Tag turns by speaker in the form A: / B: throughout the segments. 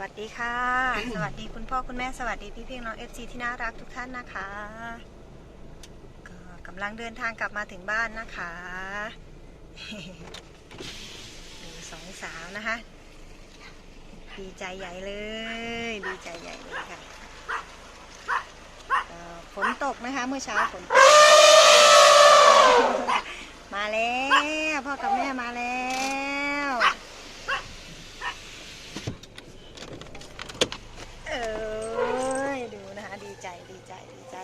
A: วัสดีค่ะ สวัสดีคุณพ่อคุณแม่สวัสดีพี่พี่น้องเอฟซีที่น่ารักทุกท่านนะคะก็กำลังเดินทางกลับมาถึงบ้านนะคะดูสองสาวนะคะ ดีใจใหญ่เลย ดีใจใหญ่เลยค่ะก็ฝนตกนะคะเมื่อเช้าฝนตกมาแล้วพ่อกับแม่มาแล้ว เอ้ยดูนะคะดีใจดีใจดีใจ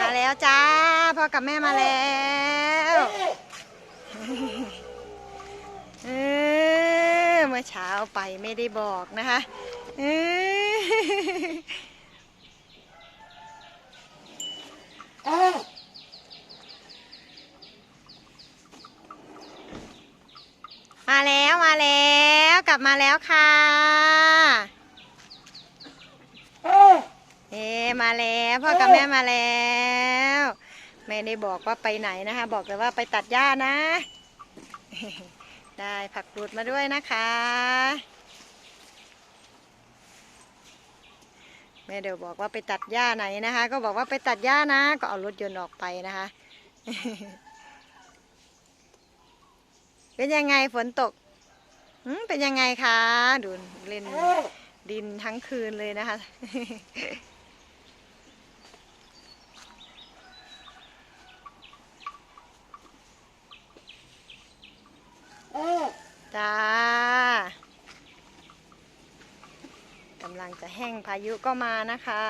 A: มา แล้วจ้าพ่อกับแม่มาแล้วเออเมื่อเช้าไปไม่ได้บอกนะคะเออมาแล้วมาแล้วกลับมาแล้วค่ะ เอ๊ะ มาแล้วพ่อกับแม่มาแล้วไม่ได้บอกว่าไปไหนนะคะ บอกแต่ว่าไปตัดหญ้านะ ได้ผักดูดมาด้วยนะคะ แม่เดี๋ยวบอกว่าไปตัดหญ้าไหนนะคะ ก็บอกว่าไปตัดหญ้านะ ก็เอารถยนต์ออกไปนะคะ เป็นยังไงฝนตกหืมเป็นยังไงคะดูเล่นดินทั้งคืนเลยนะคะ จ้ากำลัง จะแห้งพายุก็มานะคะ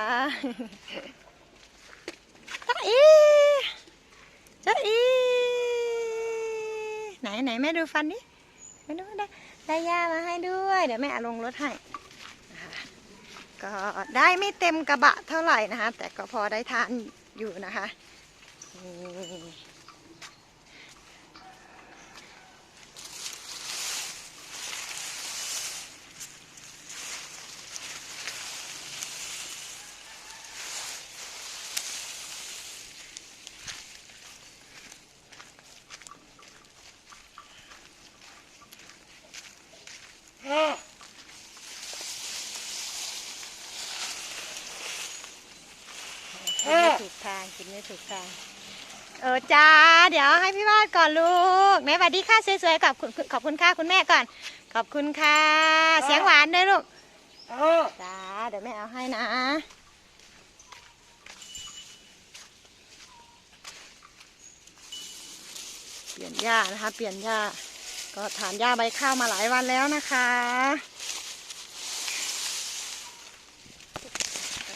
A: จ้าอีจ้าอีไหนไหนแม่ดูฟันดิแม่ดูได้ได้ยามาให้ด้วย เดี๋ยวแม่เอาลงรถให้ก็ได้ไม่เต็มกระบะเท่าไหร่นะคะ แต่ก็พอได้ทานอยู่นะคะนี่ กินไม่ถู กทางกินไม่ถูกทางเออจ้า เดี๋ยวให้พี่วาดก่อนลูกไหนสวัสดีค่ะสวยๆขอบคุณขอบคุณค่ะคุณแม่ก่อน ขอบคุณค่ะ เสียงหวานด้วยลูกจ้าเดี๋ยวแม่เอาให้นะเปลี่ยนหญ้านะคะ เปลี่ยนหญ้าก็ทานหญ้าใบข้าวมาหลายวันแล้วนะคะ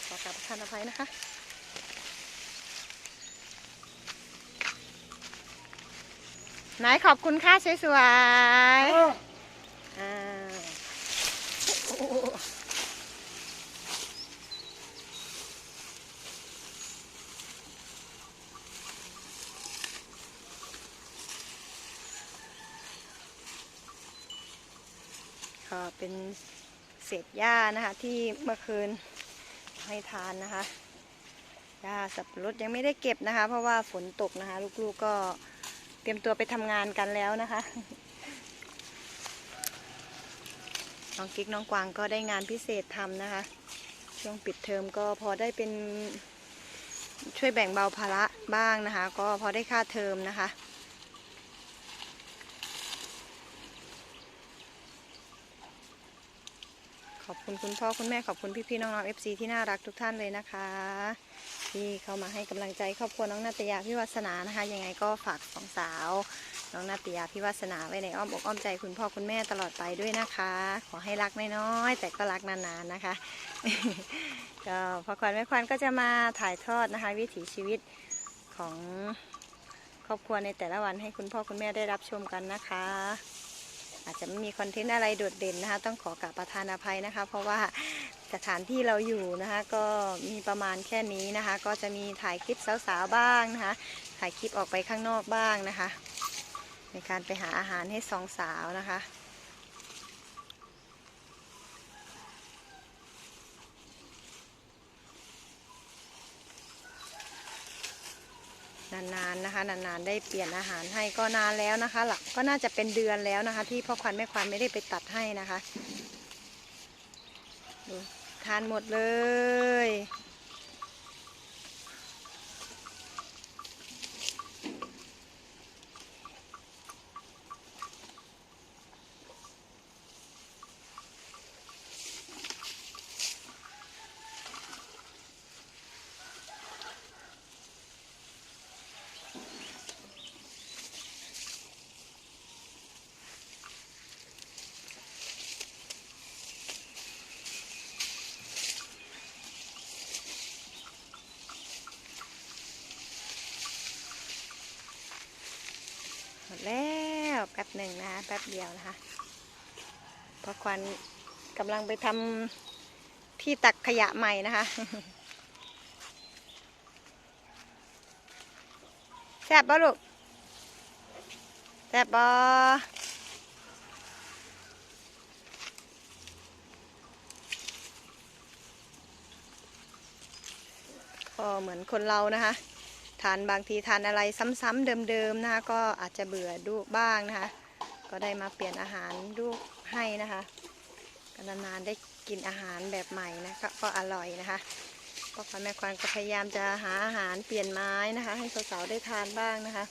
A: ขอกราบประทานอภัยนะคะ ไหนขอบคุณค่าสวยๆอ่าโอ้โหก็เป็นเศษหญ้านะคะที่เมื่อคืนให้ทานนะคะหญ้าสับปะรดยังไม่ได้เก็บนะคะ เพราะว่าฝนตกนะคะ ลูกๆก็ เตรียมตัวไปทำงานกันแล้วนะคะ น้องกิ๊กน้องกวางก็ได้งานพิเศษทำนะคะ ช่วงปิดเทอมก็พอได้เป็นช่วยแบ่งเบาภาระบ้างนะคะ ก็พอได้ค่าเทอมนะคะ ขอบคุณคุณพ่อคุณแม่ขอบคุณพี่ๆน้องๆ FC ที่น่ารักทุกท่านเลยนะคะ ที่เข้ามาให้กำลังใจครอบครัวน้องนาตยาพิวัสนานะคะ ยังไงก็ฝากสองสาว น้องนาตยาพิวัสนาไว้ในอ้อมอกอ้อมใจคุณพ่อคุณแม่ตลอดไปด้วยนะคะ ขอให้รักน้อยๆแต่ก็รักนานๆนะคะก็พอควันแม่ควันก็จะมาถ่ายทอดนะคะ วิถีชีวิตของครอบครัวในแต่ละวันให้คุณพ่อคุณแม่ได้รับชมกันนะคะ อาจจะไม่มีคอนเทนต์อะไรโดดเด่นนะคะ ต้องขอกราบประทานอภัยนะคะ เพราะว่าสถานที่เราอยู่นะคะ ก็มีประมาณแค่นี้นะคะ ก็จะมีถ่ายคลิปสาวๆบ้างนะคะ ถ่ายคลิปออกไปข้างนอกบ้างนะคะ ในการไปหาอาหารให้สองสาวนะคะ นานๆนะคะ นานๆ ได้เปลี่ยนอาหารให้ก็นานแล้วนะคะ หลักก็น่าจะเป็นเดือนแล้วนะคะ ที่พ่อควันแม่ควันไม่ได้ไปตัดให้นะคะดูทานหมดเลย หนึ่งนะแป๊บเดียวนะคะพราะควันกำลังไปทำที่ตักขยะใหม่นะคะแซ่บบ่ลูกแซ่บบ่ก็เหมือนคนเรานะคะ ทานบางทีทานอะไรซ้ำๆเดิมๆนะคะ ก็อาจจะเบื่อดูบ้างนะคะ ก็ได้มาเปลี่ยนอาหารดูกให้นะคะก็นานๆได้กินอาหารแบบใหม่นะคะก็อร่อยนะคะก็พ่อแม่ควันก็พยายามจะหาอาหารเปลี่ยนไม้นะคะ ให้สาวๆได้ทานบ้างนะคะ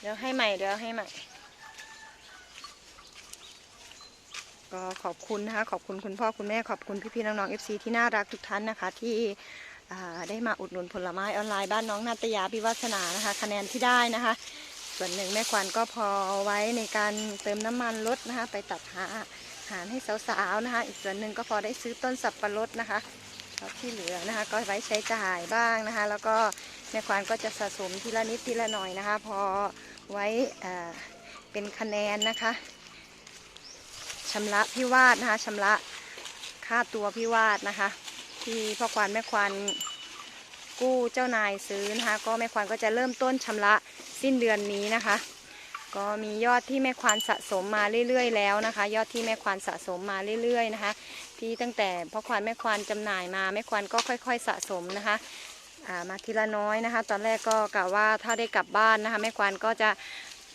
A: เดี๋ยวให้ใหม่เดี๋ยวให้ใหม่ ก็ขอบคุณนะคะ ขอบคุณคุณพ่อคุณแม่ขอบคุณพี่ๆน้องๆ FC ที่น่ารักทุกท่านนะคะ ที่ ได้มาอุดหนุนผลไม้ออนไลน์บ้านน้องนาตยาพิวัฒนานะคะ คะแนนที่ได้นะคะ ส่วนหนึ่งแม่ควันก็พอไว้ในการเติมน้ำมันรถนะคะ ไปตัดหาอาหารให้สาวๆนะคะ อีกส่วนหนึ่งก็พอได้ซื้อต้นสับปะรดนะคะแล้วที่เหลือนะคะ ก็ไว้ใช้จ่ายบ้างนะคะ แล้วก็แม่ควันก็จะสะสมทีละนิดทีละหน่อยนะคะ พอไว้เป็นคะแนนนะคะชำระพี่วาดนะคะชำระค่าตัวพี่วาดนะคะ ที่พ่อควานแม่ควานกู้เจ้านายซื้อนะคะ ก็แม่ควานก็จะเริ่มต้นชำระสิ้นเดือนนี้นะคะ ก็มียอดที่แม่ควานสะสมมาเรื่อยๆ แล้วนะคะ ยอดที่แม่ควานสะสมมาเรื่อยๆนะคะ ที่ตั้งแต่พ่อควานแม่ควานจำหน่ายมาแม่ควานก็ค่อยๆ สะสมนะคะามาทีละน้อยนะคะ ตอนแรกก็กะว่าถ้าได้กลับบ้านนะคะแม่ควานก็จะ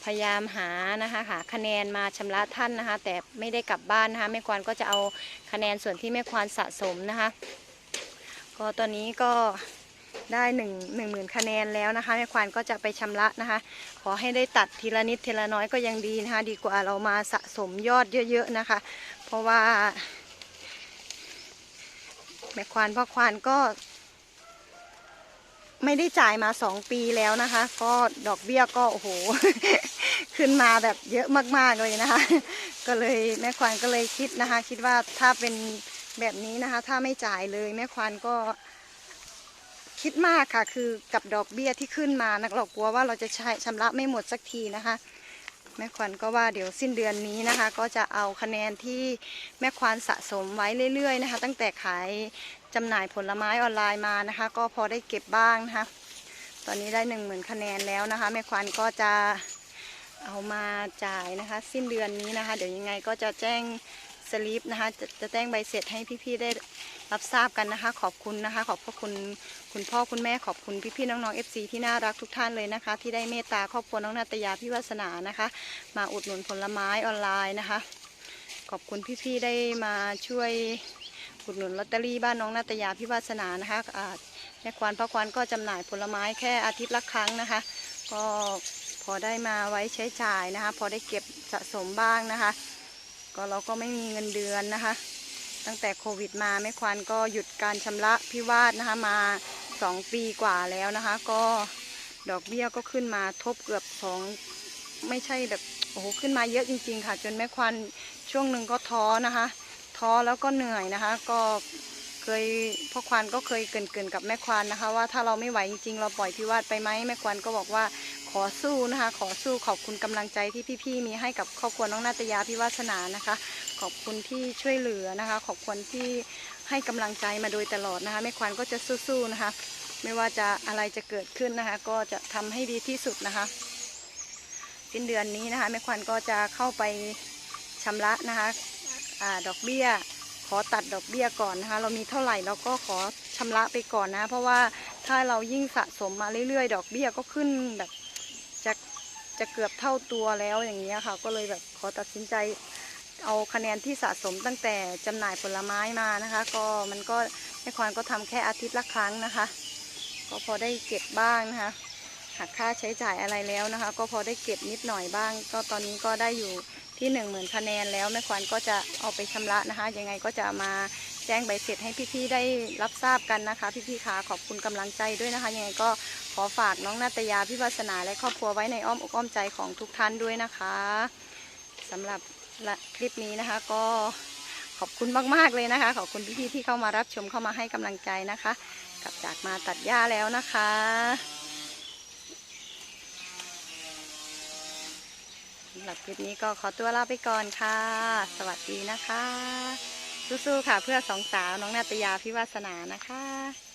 A: พยายามหานะคะหาคะแนนมาชำระท่านนะคะ แต่ไม่ได้กลับบ้านนะคะแม่ควานก็จะเอาคะแนนส่วนที่แม่ควานสะสมนะคะ ก็ตอนนี้ก็ได้หนึ่งหนึ่งหมื่นคะแนนแล้วนะคะแม่ควานก็จะไปชำระนะคะ ขอให้ได้ตัดทีละนิดทีละน้อยก็ยังดีนะคะ ดีกว่าเรามาสะสมยอดเยอะ ๆนะคะ เพราะว่า แม่ควานพ่อควานก็ ไม่ได้จ่ายมาสองปีแล้วนะคะ ก็ดอกเบี้ยก็โอ้โห ขึ้นมาแบบเยอะมากๆเลยนะคะ ก็เลยแม่ควานก็เลยคิดนะคะ คิดว่าถ้าเป็น แบบนี้นะคะ ถ้าไม่จ่ายเลยแม่ควานก็คิดมากค่ะ คือกับดอกเบี้ยที่ขึ้นมานะเรากลัวว่าเราจะใช้ชำระไม่หมดสักทีนะคะ แม่ควานก็ว่าเดี๋ยวสิ้นเดือนนี้นะคะ ก็จะเอาคะแนนที่แม่ควานสะสมไว้เรื่อยๆนะคะ ตั้งแต่ขายจำหน่ายผลไม้ออนไลน์มานะคะ ก็พอได้เก็บบ้างนะคะ ตอนนี้ได้หนึ่งหมื่นคะแนนแล้วนะคะ แม่ควานก็จะเอามาจ่ายนะคะ สิ้นเดือนนี้นะคะ เดี๋ยวยังไงก็จะแจ้ง สลิปนะคะจะจะแจ้งใบเสร็จให้พี่ๆได้รับทราบกันนะคะ ขอบคุณนะคะ ขอบพระคุณคุณพ่อคุณแม่ขอบคุณพี่ๆน้องๆ FC ที่น่ารักทุกท่านเลยนะคะ ที่ได้เมตตาครอบครัวน้องนาตยาพิวัสนานะคะ มาอุดหนุนผลไม้ออนไลน์นะคะ ขอบคุณพี่ๆได้มาช่วยอุดหนุนลอตเตอรี่บ้านน้องนาตยาพิวัสนานะคะอาแม่ควานพ่อควานก็จำหน่ายผลไม้แค่อาทิตย์ละครั้งนะคะ ก็พอได้มาไว้ใช้จ่ายนะคะ พอได้เก็บสะสมบ้างนะคะ ก็เราก็ไม่มีเงินเดือนนะคะ ตั้งแต่โควิดมาแม่ควานก็หยุดการชำระพิวาสนะคะมาสองปีกว่าแล้วนะคะ ก็ดอกเบี้ยก็ขึ้นมาทบเกือบสองไม่ใช่แบบโอ้โหขึ้นมาเยอะจริง ๆ ค่ะ จนแม่ควานช่วงหนึ่งก็ท้อนะคะ ท้อแล้วก็เหนื่อยนะคะ ก็เคยพ่อควานก็เคยเกินเกินๆกับแม่ควานนะคะ ว่าถ้าเราไม่ไหวจริงๆ เราปล่อยพิวาทไปไหมแม่ควานก็บอกว่า ขอสู้นะคะ ขอสู้ขอบคุณกำลังใจที่พี่ๆมีให้กับครอบครัวน้องนาตยาพิวาสนานะคะ ขอบคุณที่ช่วยเหลือนะคะ ขอบคุณที่ให้กำลังใจมาโดยตลอดนะคะแม่ควานก็จะสู้ๆนะคะ ไม่ว่าจะอะไรจะเกิดขึ้นนะคะ ก็จะทำให้ดีที่สุดนะคะสิ้นเดือนนี้นะคะแม่ควานก็จะเข้าไปชำระนะคะอดอกเบี้ย ขอตัดดอกเบี้ยก่อนนะคะ เรามีเท่าไหร่เราก็ขอชำระไปก่อนนะ เพราะว่าถ้าเรายิ่งสะสมมาเรื่อยๆ ดอกเบี้ยก็ขึ้นแบบ จะเกือบเท่าตัวแล้วอย่างเงี้ยค่ะ ก็เลยแบบขอตัดสินใจเอาคะแนนที่สะสมตั้งแต่จำหน่ายผลไม้มานะคะ ก็มันก็แม่ควานก็ทำแค่อาทิตย์ละครั้งนะคะ ก็พอได้เก็บบ้างนะคะ หักค่าใช้จ่ายอะไรแล้วนะคะ ก็พอได้เก็บนิดหน่อยบ้าง ก็ตอนนี้ก็ได้อยู่ที่หนึ่งหมื่นคะแนนแล้วแม่ควานก็จะเอาไปชำระนะคะ ยังไงก็จะมาแจ้งใบเสร็จให้พี่ๆได้รับทราบกันนะคะ พี่ๆคะขอบคุณกำลังใจด้วยนะคะ ยังไงก็ขอฝากน้องนาตยาพิวาสนาและครอบครัวไว้ในอ้อมอกอ้อมใจของทุกท่านด้วยนะคะสำหรับคลิปนี้นะคะก็ขอบคุณมากๆเลยนะคะ ขอบคุณพี่ๆที่เข้ามารับชมเข้ามาให้กำลังใจนะคะ กลับจากมาตัดหญ้าแล้วนะคะำหรับคลิปนี้ก็ขอตัวลาไปก่อนค่ะ สวัสดีนะคะ สู้ๆค่ะเพื่อสองสาวน้องนาตยาพิวาสนานะคะ